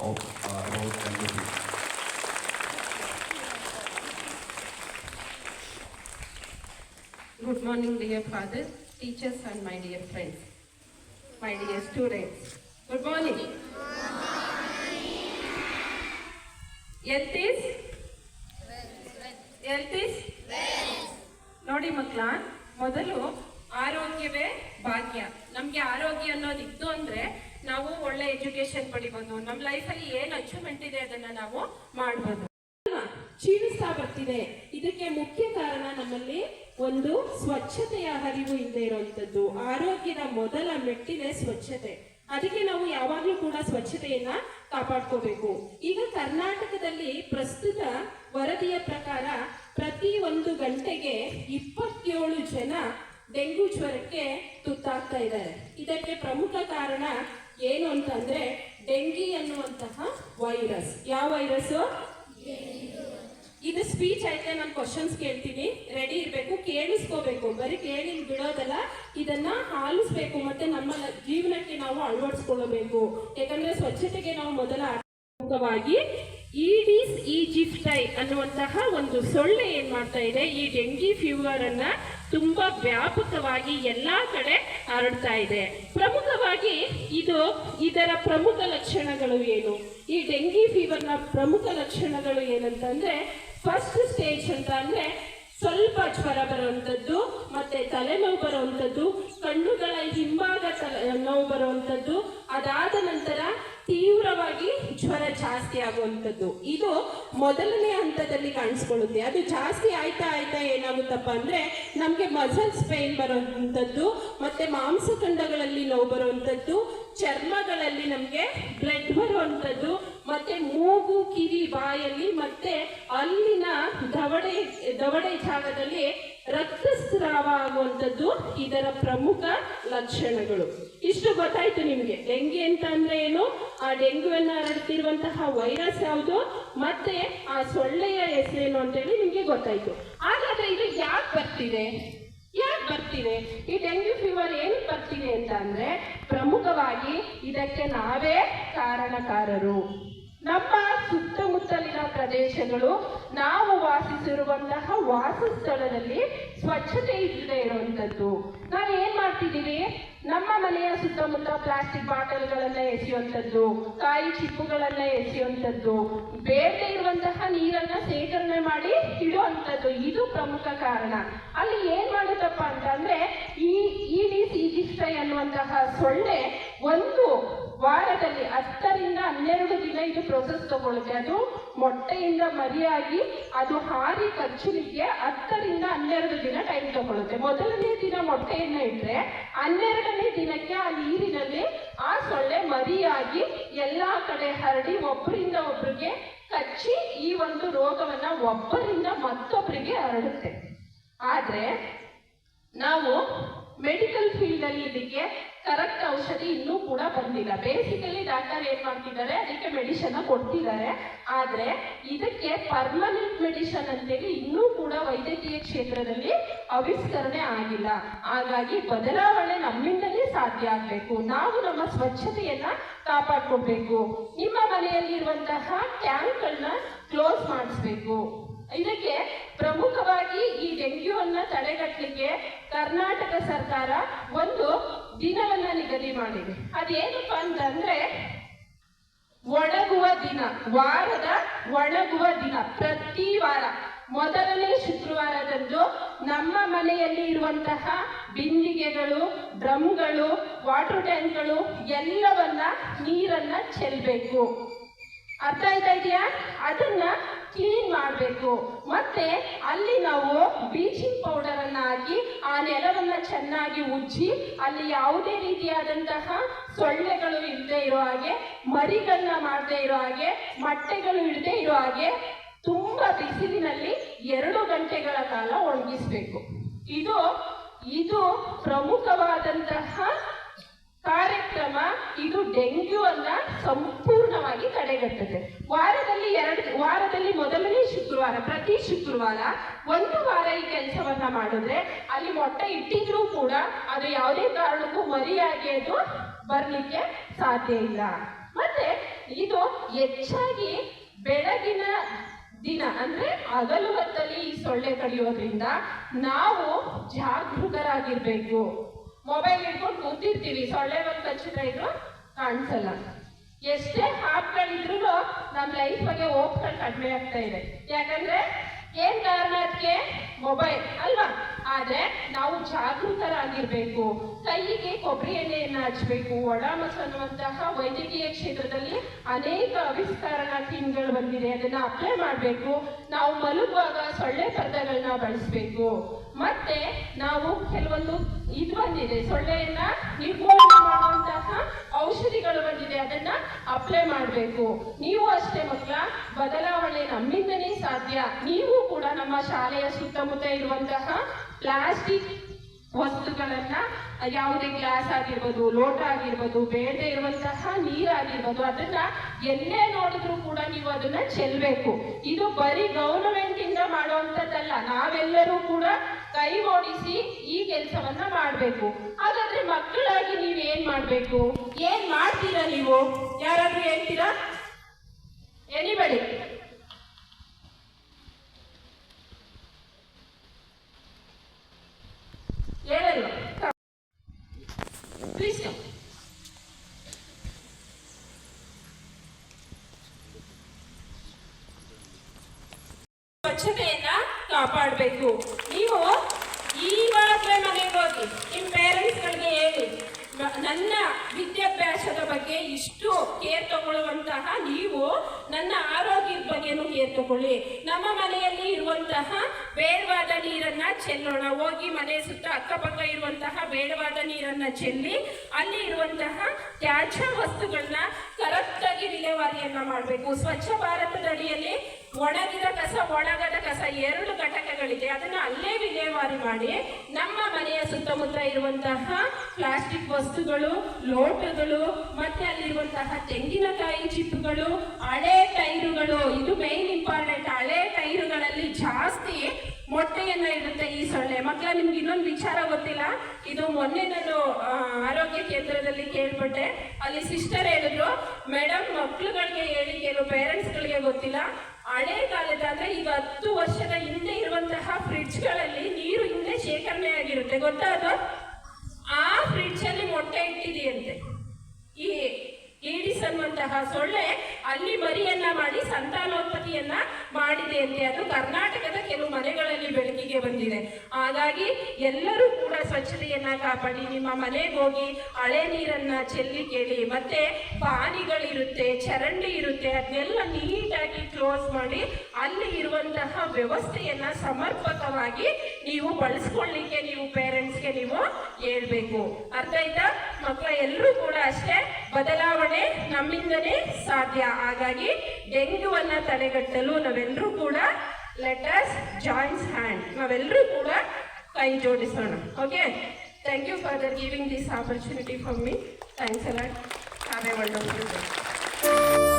of uh, about fever. Good morning, dear fathers, teachers, and my dear friends, my dear students. Good morning. Health is health is ನೋಡಿ ಮಕ್ಕಳ ಮೊದಲು ಆರೋಗ್ಯವೇ ಭಾಗ್ಯ ನಮ್ಗೆ ಆರೋಗ್ಯ ಅನ್ನೋದಿತ್ತು ಅಂದ್ರೆ ನಾವು ಒಳ್ಳೆ ಎಜುಕೇಶನ್ ಪಡಿಬೋದು ನಮ್ಮ ಲೈಫಲ್ಲಿ ಏನ್ ಅಚೀವ್ಮೆಂಟ್ ಇದೆ ಅದನ್ನ ನಾವು ಮಾಡಬಹುದು ಕ್ಷೀಣಿಸ್ತಾ ಬರ್ತಿದೆ. ಇದಕ್ಕೆ ಮುಖ್ಯ ಕಾರಣ ನಮ್ಮಲ್ಲಿ ಒಂದು ಸ್ವಚ್ಛತೆಯ ಹರಿವು ಇಲ್ಲದೆ ಇರುವಂತದ್ದು ಆರೋಗ್ಯದ ಮೊದಲ ಮೆಟ್ಟಿದೆ ಸ್ವಚ್ಛತೆ. ಅದಕ್ಕೆ ನಾವು ಯಾವಾಗ್ಲೂ ಕೂಡ ಸ್ವಚ್ಛತೆಯನ್ನ ಕಾಪಾಡ್ಕೋಬೇಕು. ಈಗ ಕರ್ನಾಟಕದಲ್ಲಿ ಪ್ರಸ್ತುತ ವರದಿಯ ಪ್ರಕಾರ ಪ್ರತಿ ಒಂದು ಗಂಟೆಗೆ ಇಪ್ಪತ್ತೇಳು ಜನ ಡೆಂಗು ಜ್ವರಕ್ಕೆ ತುತ್ತಾಗ್ತಾ ಇದ್ದಾರೆ. ಇದಕ್ಕೆ ಪ್ರಮುಖ ಕಾರಣ ಏನು ಅಂತಂದ್ರೆ ಡೆಂಗಿ ಅನ್ನುವಂತಹ ವೈರಸ್ ಯಾವ ವೈರಸ್ ಇದು ಸ್ಪೀಚ್ ಐತೆ ನಾನು ಕ್ವಶನ್ಸ್ ಕೇಳ್ತೀನಿ. ರೆಡಿ ಇರಬೇಕು? ಕೇಳಿಸ್ಕೋಬೇಕು. ಬರೀ ಕೇಳಿ ಬಿಡೋದಲ್ಲ. ಇದನ್ನ ಆಲಿಸ್ಬೇಕು ಮತ್ತೆ ನಮ್ಮ ಜೀವನಕ್ಕೆ ನಾವು ಅಳವಡಿಸ್ಕೊಳ್ಬೇಕು ಯಾಕಂದ್ರೆ ಸ್ವಚ್ಛತೆಗೆ ನಾವು ಮೊದಲ ಮುಖವಾಗಿ ಈಡಿಸ್, ಈಜಿಪ್ಟೈ ಅನ್ನುವಂತಹ ಒಂದು ಸೊಳ್ಳೆ ಏನ್ ಮಾಡ್ತಾ ಇದೆ? ಈ ಡೆಂಗಿ ಫೀವರ್ ಅನ್ನ ತುಂಬಾ ವ್ಯಾಪಕವಾಗಿ ಎಲ್ಲಾ ಕಡೆ ಹರಡ್ತಾ ಇದೆ. ಪ್ರಮುಖವಾಗಿ ಇದು ಇದರ ಪ್ರಮುಖ ಲಕ್ಷಣಗಳು ಏನು? ಈ ಡೆಂಗಿ ಫೀವರ್ನ ಪ್ರಮುಖ ಲಕ್ಷಣಗಳು ಏನಂತಂದ್ರೆ ಫಸ್ಟ್ ಸ್ಟೇಜ್ ಅಂತ ಅಂದ್ರೆ ಸ್ವಲ್ಪ ಜ್ವರ ಬರುವಂಥದ್ದು ಮತ್ತೆ ತಲೆನೋವು ಬರುವಂಥದ್ದು ಕಣ್ಣುಗಳ ಹಿಂಭಾಗ ತಲೆ ನೋವು ಬರುವಂಥದ್ದು ಅದಾದ ನಂತರ ಜಾಸ್ತಿ ಆಗುವಂಥದ್ದು. ಇದು ಮೊದಲನೇ ಹಂತದಲ್ಲಿ ಕಾಣಿಸ್ಕೊಳ್ಳುತ್ತೆ. ಅದು ಜಾಸ್ತಿ ಆಯ್ತಾ ಆಯ್ತಾ ಏನಾಗುತ್ತಪ್ಪ ಅಂದ್ರೆ ನಮಗೆ ಮಸಲ್ಸ್ ಪೇನ್ ಬರುವಂಥದ್ದು, ಮತ್ತೆ ಮಾಂಸಖಂಡಗಳಲ್ಲಿ ನೋವು ಬರುವಂಥದ್ದು, ಚರ್ಮಗಳಲ್ಲಿ ನಮಗೆ ಬ್ಲಡ್ ಬರುವಂಥದ್ದು, ಮತ್ತೆ ಮೂಗು, ಕಿವಿ, ಬಾಯಲ್ಲಿ, ಮತ್ತೆ ಅಲ್ಲಿನ ದವಡೆ ದವಡೆ ಜಾಗದಲ್ಲಿ ರಕ್ತಸ್ರಾವ ಆಗುವಂಥದ್ದು ಇದರ ಪ್ರಮುಖ ಲಕ್ಷಣಗಳು. ಇಷ್ಟು ಗೊತ್ತಾಯ್ತು ನಿಮಗೆ. ಡೆಂಗಿ ಅಂತ ಅಂದ್ರೆ ಏನು? ಆ ಡೆಂಗ್ಯೂವನ್ನು ಹರಡ್ತಿರುವಂತಹ ವೈರಸ್ ಯಾವುದು? ಮತ್ತೆ ಆ ಸೊಳ್ಳೆಯ ಹೆಸರೇನು ಅಂತೇಳಿ ನಿಮಗೆ ಗೊತ್ತಾಯ್ತು. ಹಾಗಾದ್ರೆ ಇದು ಯಾಕೆ ಬರ್ತಿದೆ? ಯಾಕೆ ಬರ್ತಿದೆ? ಈ ಡೆಂಗ್ಯೂ ಫೀವರ್ ಏನು ಬರ್ತಿದೆ ಅಂತ ಅಂದ್ರೆ ಪ್ರಮುಖವಾಗಿ ಇದಕ್ಕೆ ನಾವೇ ಕಾರಣಕಾರರು. ನಮ್ಮ ಸುತ್ತಮುತ್ತಲಿನ ಪ್ರದೇಶಗಳು ನಾವು ವಾಸಿಸಿರುವಂತಹ ವಾಸಸ್ಥಳದಲ್ಲಿ ಸ್ವಚ್ಛತೆ ಇಲ್ಲದೆ ಇರುವಂತದ್ದು ನಾವು ಏನ್ ಮಾಡ್ತಿದ್ದೀವಿ? ನಮ್ಮ ಮನೆಯ ಸುತ್ತಮುತ್ತ ಪ್ಲಾಸ್ಟಿಕ್ ಬಾಟಲ್ಗಳನ್ನ ಎಸೆಯುವಂಥದ್ದು, ಕಾಯಿ ಚಿಪ್ಪುಗಳನ್ನ ಎಸೆಯುವಂಥದ್ದು, ಬೇಡದೆ ಇರುವಂತಹ ನೀರನ್ನ ಶೇಖರಣೆ ಮಾಡಿ ಇಡುವಂಥದ್ದು, ಇದು ಪ್ರಮುಖ ಕಾರಣ. ಅಲ್ಲಿ ಏನ್ ಮಾಡುತ್ತಪ್ಪ ಅಂತಂದ್ರೆ ಈ ಈಡಿಸ್ ಈಜಿಪ್ಟೈ ಅನ್ನುವಂತಹ ಸೊಳ್ಳೆ ಒಂದು ವಾರದಲ್ಲಿ ಹತ್ತರಿಂದ ಹನ್ನೆರಡು ದಿನ ಇದು ಪ್ರೊಸೆಸ್ ತಗೊಳುತ್ತೆ ಅದು ಮೊಟ್ಟೆಯಿಂದ ಮರಿಯಾಗಿ, ಅದು ಹಾರಿ ಕಚ್ಚಲಿಕ್ಕೆ ಹತ್ತರಿಂದ ಹನ್ನೆರಡು ದಿನ ಟೈಮ್ ತಗೊಳ್ಳುತ್ತೆ. ಮೊದಲನೇ ದಿನ ಮೊಟ್ಟೆಯನ್ನ ಇಟ್ಟರೆ ಹನ್ನೆರಡನೇ ದಿನಕ್ಕೆ ಆ ನೀರಿನಲ್ಲಿ ಆ ಸೊಳ್ಳೆ ಮರಿಯಾಗಿ ಎಲ್ಲಾ ಕಡೆ ಹರಡಿ ಒಬ್ಬರಿಂದ ಒಬ್ಬರಿಗೆ ಕಚ್ಚಿ ಈ ಒಂದು ರೋಗವನ್ನ ಒಬ್ಬರಿಂದ ಮತ್ತೊಬ್ಬರಿಗೆ ಹರಡುತ್ತೆ. ಆದ್ರೆ ನಾವು ಮೆಡಿಕಲ್ ಫೀಲ್ಡ್ ಅಲ್ಲಿ ಇದಕ್ಕೆ ಕರೆಕ್ಟ್ ಔಷಧಿ ಇನ್ನೂ ಕೂಡ ಬಂದಿಲ್ಲ. ಬೇಸಿಕಲಿ ಡಾಕ್ಟರ್ ಏನ್ ಮಾಡ್ತಿದ್ದಾರೆ, ಅದಕ್ಕೆ ಮೆಡಿಷನ್ ಕೊಡ್ತಿದ್ದಾರೆ. ಆದ್ರೆ ಇದಕ್ಕೆ ಪರ್ಮನೆಂಟ್ ಮೆಡಿಷನ್ ಅಂತೇಳಿ ಇನ್ನೂ ಕೂಡ ವೈದ್ಯಕೀಯ ಕ್ಷೇತ್ರದಲ್ಲಿ ಆವಿಷ್ಕರಣೆ ಆಗಿಲ್ಲ. ಹಾಗಾಗಿ ಬದಲಾವಣೆ ನಮ್ಮಿಂದಲೇ ಸಾಧ್ಯ ಆಗ್ಬೇಕು. ನಾವು ನಮ್ಮ ಸ್ವಚ್ಛತೆಯನ್ನ ಕಾಪಾಡ್ಕೊಬೇಕು. ನಿಮ್ಮ ಮನೆಯಲ್ಲಿರುವಂತಹ ಟ್ಯಾಂಕ್ಗಳನ್ನ ಕ್ಲೋಸ್ ಮಾಡಿಸ್ಬೇಕು. ಇದಕ್ಕೆ ಪ್ರಮುಖವಾಗಿ ಈ ಡೆಂಗ್ಯೂ ಅನ್ನ ತಡೆಗಟ್ಟಲಿಕ್ಕೆ ಕರ್ನಾಟಕ ಸರ್ಕಾರ ಒಂದು ನಿಗದಿ ಮಾಡಿದೆ. ಅದೇನಪ್ಪ ಅಂತಂದ್ರೆ, ಒಣಗುವ ದಿನ, ವಾರದ ಒಣಗುವ ದಿನ, ಪ್ರತಿ ವಾರ. ಮೊದಲನೇ ಶುಕ್ರವಾರದಂದು ನಮ್ಮ ಮನೆಯಲ್ಲಿ ಇರುವಂತಹ ಬಿಂದಿಗೆಗಳು, ಡ್ರಮ್ಗಳು, ವಾಟರ್ ಟ್ಯಾಂಕ್ಗಳು, ಎಲ್ಲವನ್ನ ನೀರನ್ನ ಚೆಲ್ಬೇಕು. ಅರ್ಥ ಆಯ್ತಾ ಇದೆಯಾ? ಅದನ್ನ ಕ್ಲೀನ್ ಮಾಡಬೇಕು. ಮತ್ತೆ ಅಲ್ಲಿ ನಾವು ಬ್ಲೀಚಿಂಗ್ ಪೌಡರ್ ಅನ್ನ ಹಾಕಿ ಆ ನೆಲವನ್ನ ಚೆನ್ನಾಗಿ ಉಜ್ಜಿ, ಅಲ್ಲಿ ಯಾವುದೇ ರೀತಿಯಾದಂತಹ ಸೊಳ್ಳೆಗಳು ಇಲ್ಲದೆ ಇರೋ ಹಾಗೆ, ಮರಿಗಳನ್ನ ಮಾಡದೆ ಇರೋ ಹಾಗೆ, ಮೊಟ್ಟೆಗಳು ಇಲ್ಲದೆ ಇರೋ ಹಾಗೆ ತುಂಬಾ ಬಿಸಿಲಿನಲ್ಲಿ ಎರಡು ಗಂಟೆಗಳ ಕಾಲ ಒಣಗಿಸ್ಬೇಕು. ಇದು ಇದು ಪ್ರಮುಖವಾದಂತಹ ಕಾರ್ಯಕ್ರಮ ಇದು ಡೆಂಗ್ಯೂ ಅನ್ನ ಸಂಪೂರ್ಣವಾಗಿ ತಡೆಗಟ್ಟುತ್ತೆ. ವಾರದಲ್ಲಿ ಎರಡು ವಾರದಲ್ಲಿ ಮೊದಲನೇ ಶುಕ್ರವಾರ, ಪ್ರತಿ ಶುಕ್ರವಾರ ಒಂದು ವಾರ ಈ ಕೆಲಸವನ್ನ ಮಾಡಿದ್ರೆ ಅಲ್ಲಿ ಮೊಟ್ಟೆ ಇಟ್ಟಿದ್ರೂ ಕೂಡ ಅದು ಯಾವುದೇ ಕಾರಣಕ್ಕೂ ಮರಿಯಾಗಿ ಅದು ಬರ್ಲಿಕ್ಕೆ ಸಾಧ್ಯ ಇಲ್ಲ. ಮತ್ತೆ ಇದು ಹೆಚ್ಚಾಗಿ ಬೆಳಗಿನ ದಿನ ಅಂದ್ರೆ ಹಗಲು ಹೊತ್ತಲ್ಲಿ ಈ ಸೊಳ್ಳೆ ಕಡಿಯೋದ್ರಿಂದ ನಾವು ಜಾಗೃತರಾಗಿರ್ಬೇಕು. ಮೊಬೈಲ್ ಇಟ್ಕೊಂಡು ಕೂತಿರ್ತೀವಿ. ಸೊಳ್ಳೆ ಒಂದು ಕಚ್ಚಿದ್ರ ಇದ್ರು, ಕಾಣಿಸಲ್ಲ. ಎಷ್ಟೇ ಹಾಪ್ಗಳಿದ್ರು ನಮ್ಮ ಲೈಫ್ ಬಗ್ಗೆ ಹೋಗ್ತಾ ಕಡಿಮೆ ಆಗ್ತಾ ಇದೆ. ಯಾಕಂದ್ರೆ, ಏನ್ ಕಾರಣ ಅದಕ್ಕೆ ಮೊಬೈಲ್ ಅಲ್ವಾ? ಆದ್ರೆ ನಾವು ಜಾಗೃತರಾಗಿರ್ಬೇಕು. ಕೈಗೆ ಕೊಬ್ಬರಿ ಎಣ್ಣೆಯನ್ನ ಹಚ್ಬೇಕು ಒಡಮಸ್ ಅನ್ನುವಂತಹ ವೈದ್ಯಕೀಯ ಕ್ಷೇತ್ರದಲ್ಲಿ ಅನೇಕ ಆವಿಷ್ಕಾರಣ ಕ್ರೀಮ್ಗಳು ಬಂದಿದೆ. ಅದನ್ನ ಅಪ್ಲೈ ಮಾಡಬೇಕು. ನಾವು ಮಲಗುವಾಗ ಸೊಳ್ಳೆ ಪರ್ದೆಗಳನ್ನ ಬಳಸಬೇಕು. ಮತ್ತೆ ನಾವು ಕೆಲವೊಂದು ಇದು ಬಂದಿದೆ. ಸೊಳ್ಳೆಯನ್ನ ನಿರ್ಮೂಲನೆ ಮಾಡುವಂತಹ ಔಷಧಿಗಳು ಬಂದಿದೆ. ಅದನ್ನ ಅಪ್ಲೈ ಮಾಡಬೇಕು. ನೀವು ಅಷ್ಟೇ ಮಕ್ಕಳ, ಬದಲಾವಣೆ ನಮ್ಮಿಂದನೇ ಸಾಧ್ಯ. ನೀವು ಕೂಡ ನಮ್ಮ ಶಾಲೆಯ ಸುತ್ತಮುತ್ತ ಇರುವಂತಹ ಪ್ಲಾಸ್ಟಿಕ್ ವಸ್ತುಗಳನ್ನ ಯಾವುದೇ ಗ್ಲಾಸ್ ಆಗಿರ್ಬೋದು, ಲೋಟ ಆಗಿರ್ಬೋದು, ಬೇಡದೆ ಇರುವಂತಹ ನೀರಾಗಿರ್ಬೋದು ಅದನ್ನ ಎಲ್ಲೇ ನೋಡಿದ್ರು ಕೂಡ ನೀವು ಅದನ್ನ ಚೆಲ್ಬೇಕು. ಇದು ಬರೀ ಗೌರ್ಮೆಂಟ್ ಇಂದ ಮಾಡುವಂತದ್ದಲ್ಲ ನಾವೆಲ್ಲರೂ ಕೂಡ ಕೈ ಓಡಿಸಿ ಈ ಕೆಲಸವನ್ನ ಮಾಡಬೇಕು. ಹಾಗಾದ್ರೆ ಮಕ್ಕಳಾಗಿ ನೀವು ಏನ್ ಮಾಡ್ಬೇಕು? ಏನ್ ಮಾಡ್ತೀರಾ ನೀವು? ಯಾರಾದ್ರೂ ಹೇಳ್ತೀರಾ? ಎನಿಬಡಿ ಹೇಳಲ್ವ ಪ್ಲೀಸ್ ಸ್ವಚ್ಛತೆಯನ್ನ ಕಾಪಾಡಬೇಕು. ನೀವು ಈವಾಗಲೇ ಮನೆಗೆ ಹೋಗಿ ನಿಮ್ಮ ಪೇರೆಂಟ್ಸ್ಗಳಿಗೆ ಹೇಳಿ. ನನ್ನ ವಿದ್ಯಾಭ್ಯಾಸದ ಬಗ್ಗೆ ಇಷ್ಟು ಕೇರ್ ತಗೊಳ್ಳುವಂತಹ ನೀವು ನನ್ನ ತಗೊಳ್ಳಿ ನಮ್ಮ ಮನೆಯಲ್ಲಿ ಇರುವಂತಹ ಬೇಡವಾದ ನೀರನ್ನ ಚೆಲ್ಲೋಣ. ಹೋಗಿ ಮನೆ ಸುತ್ತ ಅಕ್ಕಪಕ್ಕ ಇರುವಂತಹ ಬೇಡವಾದ ನೀರನ್ನ ಚೆಲ್ಲಿ, ಅಲ್ಲಿ ಇರುವಂತಹ ತ್ಯಾಜ್ಯ ವಸ್ತುಗಳನ್ನ ಕರೆಕ್ಟಾಗಿ ವಿಲೇವಾರಿಯನ್ನ ಮಾಡಬೇಕು. ಸ್ವಚ್ಛ ಭಾರತದ ಅಡಿಯಲ್ಲಿ ಒಣಗಿದ ಕಸ, ಒಣಗದ ಕಸ ಎರಡು ಘಟಕಗಳಿದೆ. ಅದನ್ನ ಅಲ್ಲೇ ವಿಲೇವಾರಿ ಮಾಡಿ ನಮ್ಮ ಮನೆಯ ಸುತ್ತಮುತ್ತ ಇರುವಂತಹ ಪ್ಲಾಸ್ಟಿಕ್ ವಸ್ತುಗಳು, ಲೋಟಗಳು, ಮತ್ತೆ ಅಲ್ಲಿರುವಂತಹ ತೆಂಗಿನಕಾಯಿ ಚಿಪ್ಪುಗಳು, ಹಳೆ ಟೈರುಗಳು, ಇದು ಮೇನ್ ಇಂಪಾರ್ಟೆಂಟ್ ಹಳೆ ಟೈರುಗಳಲ್ಲಿ ಜಾಸ್ತಿ ಮೊಟ್ಟೆಯನ್ನ ಇಡುತ್ತೆ ಈ ಸೊಳ್ಳೆ. ಮಕ್ಕಳ ನಿಮ್ಗೆ ಇನ್ನೊಂದು ವಿಚಾರ ಗೊತ್ತಿಲ್ಲ? ಇದು ಮೊನ್ನೆ ನಾನು ಆರೋಗ್ಯ ಕೇಂದ್ರದಲ್ಲಿ ಕೇಳ್ಪಟ್ಟೆ. ಅಲ್ಲಿ ಸಿಸ್ಟರ್ ಹೇಳಿದ್ರು ಮೇಡಮ್ ಮಕ್ಳುಗಳಿಗೆ ಹೇಳಿ, ಕೆಲವು ಪೇರೆಂಟ್ಸ್ಗಳಿಗೆ ಗೊತ್ತಿಲ್ಲ. ಹಳೆ ಕಾಲದ ಅಂದ್ರೆ ಈಗ ಹತ್ತು ವರ್ಷದ ಹಿಂದೆ ಇರುವಂತಹ ಫ್ರಿಡ್ಜ್ಗಳಲ್ಲಿ ನೀರು ಹಿಂದೆ ಶೇಖರಣೆ ಆಗಿರುತ್ತೆ. ಗೊತ್ತಾ ಆ ಫ್ರಿಡ್ಜ್ ಅಲ್ಲಿ ಮೊಟ್ಟೆ ಇಟ್ಟಿದೆಯಂತೆ. ಈ ಈಡಿಸ್ ಅನ್ನುವಂತಹ ಸೊಳ್ಳೆ ಅಲ್ಲಿ ಮರಿಯನ್ನ ಮಾಡಿ ಸಂತಾನೋತ್ಪತ್ತಿಯನ್ನ ಮಾಡಿದೆ ಅಂತೆ. ಅದು ಕರ್ನಾಟಕದ ಕೆಲವು ಮನೆಗಳಲ್ಲಿ ಬೆಳಕಿಗೆ ಬಂದಿದೆ. ಹಾಗಾಗಿ ಎಲ್ಲರೂ ಕೂಡ ಸ್ವಚ್ಛತೆಯನ್ನ ಕಾಪಾಡಿ, ನಿಮ್ಮ ಮನೆಗೆ ಹೋಗಿ ಹಳೆ ನೀರನ್ನ ಚೆಲ್ಲಿ ಕೇಳಿ, ಮತ್ತೆ ಪಾನಿಗಳಿರುತ್ತೆ, ಚರಂಡಿ ಇರುತ್ತೆ ಅದನ್ನೆಲ್ಲ ನೀಟಾಗಿ ಕ್ಲೋಸ್ ಮಾಡಿ ಅಲ್ಲಿ ಇರುವಂತಹ ವ್ಯವಸ್ಥೆಯನ್ನ ಸಮರ್ಪಕವಾಗಿ ನೀವು ಬಳಸ್ಕೊಳ್ಳಿಕ್ಕೆ ನೀವು ಪೇರೆಂಟ್ಸ್ಗೆ ನೀವು ಹೇಳ್ಬೇಕು. ಅರ್ಥ ಆಯ್ತಾ? ಮಕ್ಕಳ ಎಲ್ಲರೂ ಕೂಡ ಅಷ್ಟೇ ಬದಲಾವಣೆ ನಮ್ಮಿಂದನೇ ಸಾಧ್ಯ. ಹಾಗಾಗಿ ಡೆಂಗ್ಯೂವನ್ನ ತಡೆಗಟ್ಟಲು ನಾವೆಲ್ಲರೂ ಕೂಡ ಲೆಟರ್ಸ್ ಜಾಯಿಂಟ್ಸ್ ಹ್ಯಾಂಡ್ ನಾವೆಲ್ಲರೂ ಕೂಡ ಕೈ ಜೋಡಿಸೋಣ okay thank you for their giving this opportunity for me thanks a lot have a wonderful day